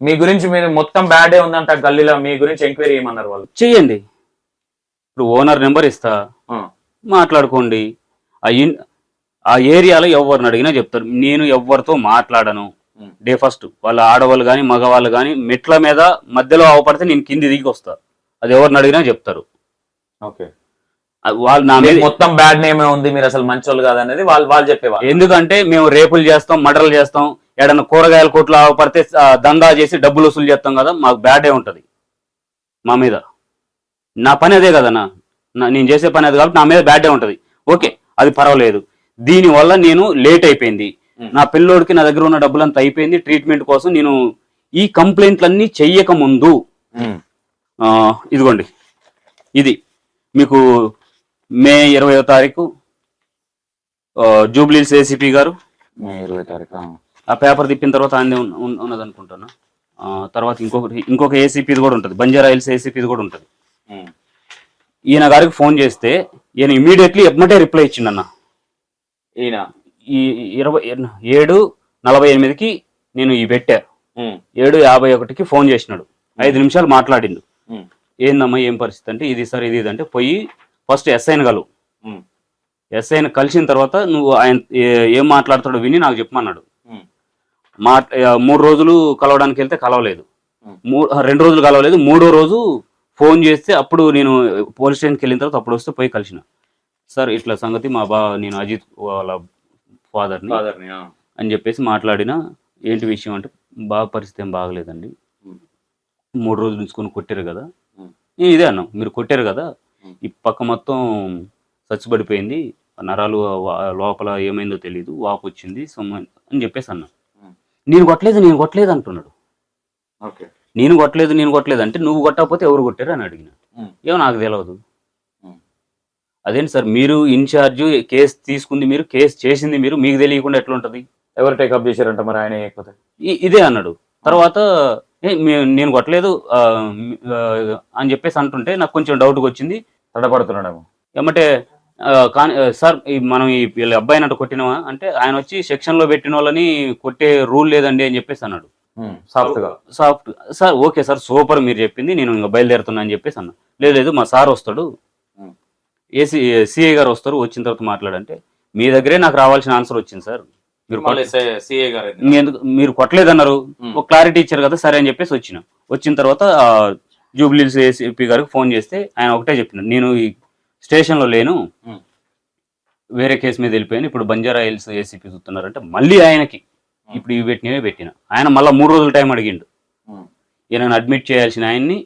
మీ గురించి మీరు మొత్తం బ్యాడే ఉందంట గల్లీలో మీ గురించి ఎంక్వైరీ చేయమన్నారు వాళ్ళు. చెయ్యండి. ఇప్పుడు ఓనర్ నెంబర్ ఇస్తా. మాట్లాడుకోండి. ఆ ఇన్ ఆ ఏరియాలో ఎవరిని అడిగినా చెప్తారు. నేను ఎవరితో మాట్లాడను. డే ఫస్ట్ వాళ్ళ ఆడవాళ్ళు కానీ మగవాళ్ళు కానీ మెట్ల మీద మధ్యలో అవపడితే నేను కింది దిగి వస్తా. అది ఎవరిని అడిగినా చెప్తారు. ఓకే. వాళ్ళు నా మీద మొత్తం బ్యాడ్ నేమే ఉంది? మీరు అసలు మంచోళ్ళు కాదనేది వాళ్ళు వాళ్ళు చెప్పేవాళ్ళు. ఎందుకంటే మేము రేపులు చేస్తాం మర్డర్లు చేస్తాం. ఏడన్నా కూరగాయల కొట్లు పడితే దందా చేసి డబ్బులు వసూలు చేస్తాం కదా మాకు బ్యాడే ఉంటది. మా మీద. నా పని అదే కదా నా నా- నేను చేసే పని అది కాబట్టి నా మీద బ్యాడే ఉంటది. ఓకే అది పర్వాలేదు. దీనివల్ల నేను లేట్ అయిపోయింది. నా పిల్లోడికి నా దగ్గర ఉన్న డబ్బులంతా అయిపోయింది. ట్రీట్మెంట్ కోసం నేను ఈ కంప్లైంట్లన్నీ చెయ్యక ముందు ఇదిగోండి. ఇది మీకు మే ఇరవయో తారీఖు జూబ్లీస్ ఏసీపీ గారు. మే ఇరవై తారీఖు? ఆ. పేపర్ తిప్పిన తర్వాత ఆయన ఉన్నది అనుకుంటాను ఆ, తర్వాత ఇంకొకటి ఇంకొక ఏసీపీది కూడా ఉంటుంది బంజారా హిల్స్ ఏసీపీది కూడా ఉంటుంది. ఈయన గారికి ఫోన్ చేస్తే ఈయన ఇమీడియట్లీ ఎమ్మటే రిప్లై ఇచ్చిండన్న ఈయన ఈ ఇరవై ఏడు నలభై ఎనిమిదికి నేను ఈ పెట్టా. ఏడు యాభై ఒకటికి ఫోన్ చేసినాడు ఐదు నిమిషాలు మాట్లాడిండు. ఏందమ్మా ఏం పరిస్థితి అంటే ఇది సార్ ఇది ఇది అంటే పోయి ఫస్ట్ ఎస్ఐని కలువు. ఎస్ఐని కలిసిన తర్వాత నువ్వు ఆయన ఏ- మాట్లాడతాడో విని నాకు చెప్పమన్నాడు. మా మూడు రోజులు కలవడానికి వెళ్తే కలవలేదు. రెండు రోజులు కలవలేదు. మూడో రోజు ఫోన్ చేస్తే అప్పుడు నేను పోలీస్ స్టేషన్కి వెళ్ళిన తర్వాత అప్పుడు వస్తే పోయి కలిసిన. సార్ ఇట్లా సంగతి మా బా నేను అజిత్ వాళ్ళ ఫాదర్ని. అని చెప్పేసి మాట్లాడిన. ఏంటి విషయం అంటే బాగా పరిస్థితి ఏం బాగలేదండి. మూడు రోజులు ఉంచుకొని కొట్టారు కదా. ఇదే అన్నాం మీరు కొట్టారు కదా. ఈ పక్క మొత్తం చచ్చిపడిపోయింది. నరాలు లోపల ఏమైందో తెలియదు వాపు వచ్చింది సొమ్ము అని చెప్పేసి అన్నా. నేను కొట్టలేదు నేను కొట్టలేదు అంటున్నాడు. ఓకే. నేను కొట్టలేదు నేను కొట్టలేదు అంటే నువ్వు కొట్టకపోతే ఎవరు కొట్టారు అని అడిగిన. ఏమో నాకు తెలియదు. అదేంటి సార్ మీరు ఇన్ఛార్జ్ కేసు తీసుకుంది మీరు కేసు చేసింది మీరు మీకు తెలియకుండా ఎట్లా ఉంటది ఎవరు టేకప్ చేశారంట మరి ఆయన చేయకపోతే? ఇదే అన్నాడు. తర్వాత "ఏ, మే- నేను కొట్టలేదు అని చెప్పేసి అంటుంటే నాకు కొంచెం డౌట్గా వచ్చింది తడపడుతున్నాడేమో. ఏమంటే కానీ సార్ ఈ మనం ఈ వీళ్ళ అబ్బాయిని అట్ట కొట్టినావా అంటే ఆయన వచ్చి సెక్షన్లో పెట్టిన వాళ్ళని కొట్టే రూల్ లేదండి అని చెప్పేసి అన్నాడు. సాఫ్ట్గా. Soft sir okay sir super మీరు చెప్పింది నేను ఇంకా బయలుదేరుతున్నా అని చెప్పేసి అన్నా. లేదు లేదు మా సార్ వస్తాడు. ఏసీ సిఐ గారు వస్తారు వచ్చిన తర్వాత మాట్లాడంటే మీ దగ్గరే నాకు రావాల్సిన ఆన్సర్ వచ్చింది సార్. మీరు సిఏ మీరు కొట్టలేదన్నారు. ఒక క్లారిటీ ఇచ్చారు కదా సరే అని చెప్పేసి వచ్చిన. వచ్చిన తర్వాత జూబ్లీస్ ఏసీపీ గారికి ఫోన్ చేస్తే ఆయన ఒకటే చెప్పినాడు. నేను ఈ స్టేషన్లో లేను. వేరే కేసు మీద వెళ్ళిపోయాను. ఇప్పుడు బంజారా హిల్స్ ఏసీపీ చూస్తున్నారంటే మళ్ళీ ఆయనకి ఇప్పుడు ఇవి పెట్టినవే పెట్టిన. ఆయన మళ్ళీ మూడు రోజుల టైం అడిగిండు. ఉమ్. ఈయనను అడ్మిట్ చేయాల్సిన ఆయన్ని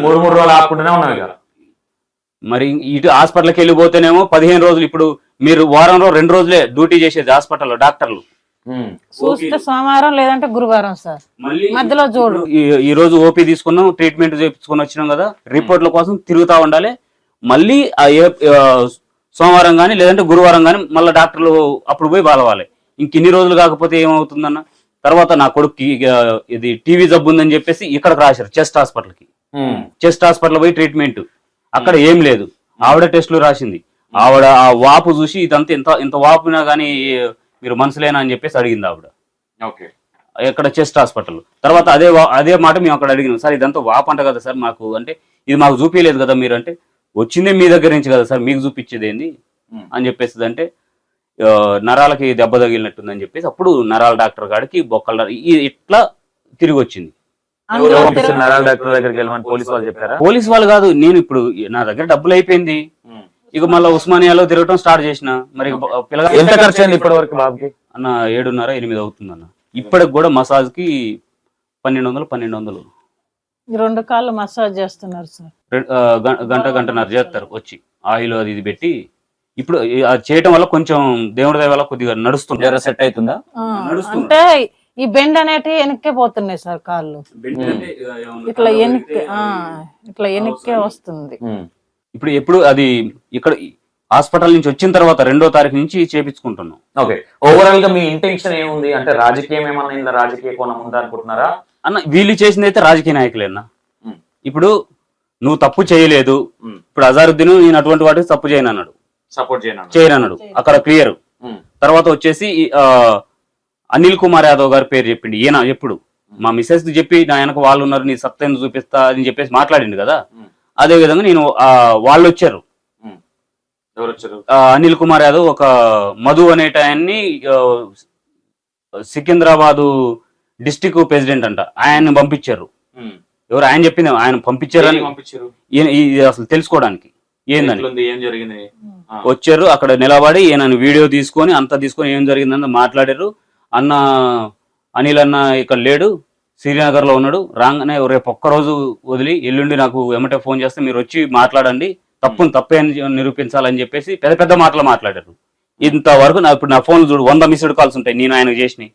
మూడు మూడు రోజులు ఆపుకుంటూనే ఉన్నాం ఇక మరి ఇటు హాస్పిటల్కి వెళ్ళిపోతేనేమో పదిహేను రోజులు ఇప్పుడు మీరు వారంలో రెండు రోజులే డ్యూటీ చేసేది హాస్పిటల్లో డాక్టర్లు. చూస్తే సోమవారం లేదంటే గురువారం సార్. మళ్ళీ మధ్యలో చూడు. ఈ- ఈ రోజు ఓపీ తీసుకున్నాం ట్రీట్మెంట్ చేయించుకొని వచ్చినాం కదా. రిపోర్ట్ల కోసం తిరుగుతా ఉండాలి. మళ్ళీ సోమవారం కానీ లేదంటే గురువారం కానీ మళ్ళీ డాక్టర్లు అప్పుడు పోయి బాలవాలి. ఇంక ఇన్ని రోజులు కాకపోతే ఏమవుతుందన్న? తర్వాత నా కొడుక్కి ఇది టీవీ జబ్బు ఉందని చెప్పేసి ఇక్కడికి రాశారు చెస్ట్ హాస్పిటల్కి. చెస్ట్ హాస్పిటల్ పోయి ట్రీట్మెంట్. అక్కడ ఏం లేదు. ఆవిడ టెస్టులు రాసింది. ఆవిడ ఆ వాపు చూసి ఇదంతా ఇంత ఇంత వాపునా కానీ మీరు మనసులేనా అని చెప్పేసి అడిగింది ఆవిడ. ఓకే. ఎక్కడ చెస్ట్ హాస్పిటల్. తర్వాత అదే అదే మాట మేము అక్కడ అడిగినాం. సార్ ఇదంతా వాప్ అంట కదా సార్ మాకు. అంటే ఇది మాకు చూపించలేదు కదా మీరు అంటే వచ్చిందే మీ దగ్గర నుంచి కదా సార్ మీకు చూపించేది ఏంది. అని చెప్పేసి అంటే నరాలకి దెబ్బ తగిలినట్టుందని చెప్పేసి అప్పుడు నరాల డాక్టర్ గాడికి బొక్కల ఇట్లా తిరిగి వచ్చింది. ఎవరు అందులో పంపిస్తారు? నరాల డాక్టర్ దగ్గరికి వెళ్ళమని పోలీస్ వాళ్ళు చెప్పారా? పోలీస్ వాళ్ళు కాదు నేను ఇప్పుడు నా దగ్గర డబ్బులు అయిపోయింది. ఇక మళ్ళీ ఉస్మానియాలో తిరగటం స్టార్ట్ చేసిన. మరి ఎంత ఖర్చు అయింది ఇప్పటి వరకు బాబుకి? అన్న ఏడున్నర ఎనిమిది అవుతుంది అన్న ఇప్పటికి కూడా మసాజ్కి పన్నెండు వందలు పన్నెండు వందలు. రెండు కాళ్ళు మసాజ్ చేస్తున్నారు సార్. గంట గంటన్నర చేస్తారు వచ్చి. ఆయిల్ అది ఇది పెట్టి. ఇప్పుడు అది చేయటం వల్ల కొంచెం దేవుడి దయ వల్ల కొద్దిగా నడుస్తుంది. జర సెట్ అవుతుందా. అంటే ఈ బెండ్ అనేటివి వెనక్కే పోతున్నాయి సార్ కాళ్ళు. ఇట్లా వెనక్కి ఆ, ఇట్లా వెనక్కే వస్తుంది. ఇప్పుడు ఎప్పుడు అది ఇక్కడ హాస్పిటల్ నుంచి వచ్చిన తర్వాత రెండో తారీఖు నుంచి చేపించుకుంటున్నాం. ఓకే. ఓవరాల్గా మీ ఇంటెన్షన్ ఏముంది? అంటే రాజకీయం ఏమన్నా ఇందులో రాజకీయ కోణం ఉందా అనుకుంటున్నారా? అన్న వీళ్ళు చేసింది అయితే రాజకీయ నాయకులేనా. ఇప్పుడు నువ్వు తప్పు చేయలేదు. ఇప్పుడు అజారుద్దీన్ నేను అటువంటి వాటికి తప్పు చేయను అన్నాడు సపోర్ట్ చేయను చేయను అన్నాడు అక్కడ క్లియర్ తర్వాత వచ్చేసి అనిల్ కుమార్ యాదవ్ గారి పేరు చెప్పిండు. ఈయన ఎప్పుడు? మా మిస్సెస్ చెప్పి నా వెనక వాళ్ళు ఉన్నారు నీ సత్యం చూపిస్తా అని చెప్పేసి మాట్లాడిండు కదా. అదే విధంగా నేను ఆ, వాళ్ళు వచ్చారు ఉమ్. ఎవరు వచ్చారు ఆ, అనిల్ కుమార్ యాదవ్ ఒక మధు అనేట ఆయన్ని ఆ, సికింద్రాబాదు డిస్టిక్ ప్రెసిడెంట్ అంట. ఆయన్ని పంపించారు. ఎవరు? ఆయన చెప్పింది ఆయన పంపించారని. పంపించారు? అసలు తెలుసుకోవడానికి. ఏందని? ఏం జరిగింది. వచ్చారు అక్కడ నిలబడి ఈయన వీడియో తీసుకొని అంతా తీసుకొని ఏం జరిగిందని మాట్లాడారు. అన్న అనిల్ అన్న ఇక్కడ లేడు శ్రీనగర్లో ఉన్నాడు. రాగానే రేపు ఒక్కరోజు వదిలి ఎల్లుండి నాకు ఎమ్మటే ఫోన్ చేస్తే మీరు వచ్చి మాట్లాడండి. తప్పుని తప్పే అని నిరూపించాలని చెప్పేసి పెద్ద పెద్ద మాటలు మాట్లాడారు. ఇంతవరకు నా ఇప్పుడు నా ఫోన్ చూడు వంద మిస్డ్ కాల్స్ ఉంటాయి నేను ఆయనకు చేసినాయి.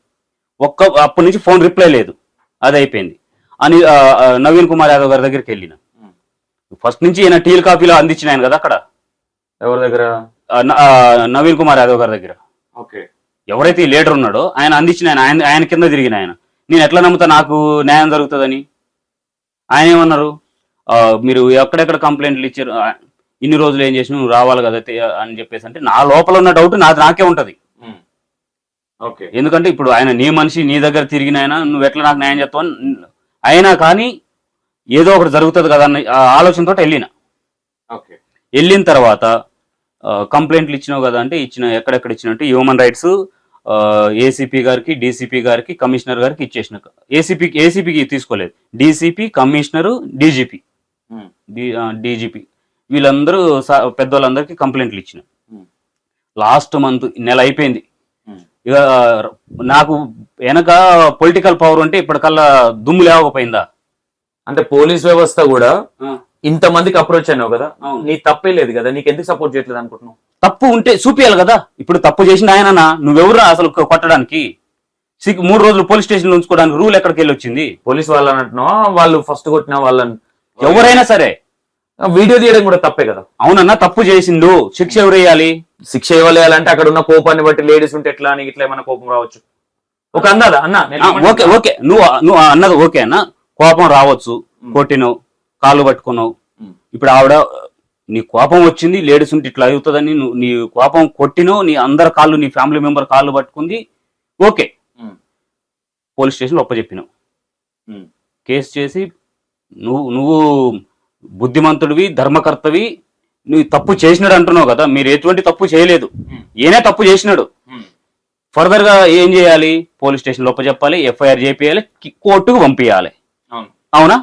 ఒక్క అప్పటి నుంచి ఫోన్ రిప్లై లేదు. అది అయిపోయింది. అని నవీన్ కుమార్ యాదవ్ గారి దగ్గరికి వెళ్ళిన. ఫస్ట్ నుంచి ఈయన టీల్ కాపీలో అందించిన ఆయన కదా అక్కడ? ఎవరి దగ్గర? నవీన్ కుమార్ యాదవ్ గారి దగ్గర. ఓకే. ఎవరైతే ఈ లీడర్ ఉన్నాడో ఆయన అందించిన ఆయన ఆయన ఆయన కింద తిరిగిన ఆయన. నేను ఎట్లా నమ్ముతా నాకు న్యాయం జరుగుతుందని? ఆయన ఏమన్నారు? మీరు ఎక్కడెక్కడ కంప్లైంట్లు ఇచ్చారు? ఇన్ని రోజులు ఏం చేసిన నువ్వు రావాలి కదా అని చెప్పేసి అంటే నా లోపల ఉన్న డౌట్ నాది నాకే ఉంటది. ఓకే. ఎందుకంటే ఇప్పుడు ఆయన నీ మనిషి నీ దగ్గర తిరిగిన ఆయన నువ్వు ఎట్లా నాకు న్యాయం చెప్తావు అయినా కానీ ఏదో ఒకటి జరుగుతుంది కదా అన్న ఆలోచనతో వెళ్ళిన. ఓకే. వెళ్ళిన తర్వాత కంప్లైంట్లు ఇచ్చినావు కదా అంటే ఇచ్చిన ఎక్కడెక్కడ ఇచ్చినట్టు హ్యూమన్ రైట్స్ ఏసీపీ గారికి డీసీపీ గారికి కమిషనర్ గారికి ఇచ్చేసిన ఏసీపీకి ఏసీపీకి తీసుకోలేదు. DCP commissioner DGP. డీజీపీ వీళ్ళందరూ పెద్దోళ్ళందరికీ కంప్లైంట్లు ఇచ్చిన. లాస్ట్ మంత్ నెల అయిపోయింది. ఇక నాకు వెనక పొలిటికల్ పవర్ ఉంటే ఇప్పటికల్లా దుమ్ము లేవకపోయిందా? అంటే పోలీస్ వ్యవస్థ కూడా ఆ. ఇంత మందికి అప్రోచ్ అయినావు కదా. నీ తప్పే లేదు కదా? నీకు ఎందుకు సపోర్ట్ చేయట్లేదు అనుకుంటున్నావు? తప్పు ఉంటే చూపియాలి కదా? ఇప్పుడు తప్పు చేసిన ఆయననా? నువ్వెవరు అసలు కొట్టడానికి? మూడు రోజులు పోలీస్ స్టేషన్ ఉంచుకోవడానికి రూల్ ఎక్కడికి వెళ్ళి వచ్చింది? పోలీస్ వాళ్ళని అంటున్నావా? వాళ్ళు ఫస్ట్ కొట్టిన వాళ్ళని? ఎవరైనా సరే. వీడియో తీయడం కూడా తప్పే కదా. అవునన్నా తప్పు చేసిండు. శిక్ష ఎవరు వేయాలి శిక్ష ఇవ్వలేయాలంటే అక్కడ ఉన్న కోపాన్ని బట్టి లేడీస్ ఉంటే ఎట్లా అని ఇట్లా ఏమైనా కోపం రావచ్చు. ఒక అందాదా అన్న? Okay okay. నువ్వు నువ్వు అన్నది ఓకే అన్న. కోపం రావచ్చు. కొట్టినావు. కాళ్ళు పట్టుకున్నావు. ఇప్పుడు ఆవిడ నీ కోపం వచ్చింది లేడీస్ ఉంటే ఇట్లా అవుతుందని నువ్వు నీ కోపం కొట్టినావు నీ అందరి కాళ్ళు నీ ఫ్యామిలీ మెంబర్ కాళ్ళు పట్టుకుంది. ఓకే. పోలీస్ స్టేషన్లో ఒప్పచెప్పినావు ఉమ్. కేసు చేసి నువ్వు నువ్వు బుద్ధిమంతుడివి ధర్మకర్తవి నువ్వు తప్పు చేసినాడు అంటున్నావు కదా మీరు ఎటువంటి తప్పు చేయలేదు. ఏనే తప్పు చేసినాడు. ఫర్దర్గా ఏం చేయాలి? పోలీస్ స్టేషన్ లోప చెప్పాలి ఎఫ్ఐఆర్ చేపియాలి కి- కోర్టుకు పంపించాలి అవును. అవునా?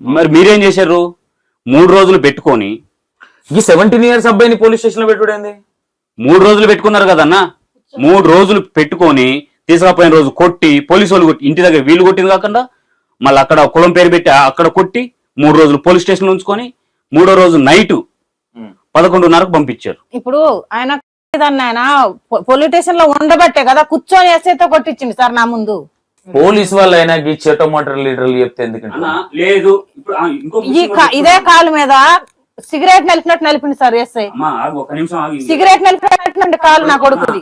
మరి మీరేం చేశారు? మూడు రోజులు పెట్టుకొని ఈ సెవెంటీన్ ఇయర్స్ అబ్బాయిని పోలీస్ స్టేషన్లో పెట్టుడేంది మూడు రోజులు పెట్టుకున్నారు కదన్నా మూడు రోజులు పెట్టుకొని తీసుకుపోయిన రోజు కొట్టి పోలీసు వాళ్ళు కొట్టి ఇంటి దగ్గర వీళ్ళు కొట్టింది కాకుండా మళ్ళీ అక్కడ కులం పేరు పెట్టి అక్కడ కొట్టి మూడు రోజులు పోలీస్ స్టేషన్ ఉంచుకొని మూడో రోజు నైట్. పదకొండున్నరకు పంపించారు. ఇప్పుడు ఆయన ఆయన పోలీస్ స్టేషన్లో ఉండబట్టే కదా కూర్చొని ఎస్ఐతో కొట్టించింది సార్ నా ముందు. పోలీస్ వాళ్ళు అయినా ఈ చెట్ట మోటార్ లీడర్లు చెప్తే ఎందుకంటే? లేదు. ఈ కా- ఇదే కాలు మీద సిగరెట్ నలిపినట్టు నలిపింది సార్ ఎస్ఐ. సిగరెట్ నలిపినట్టు కాలు నా కొడుకుది.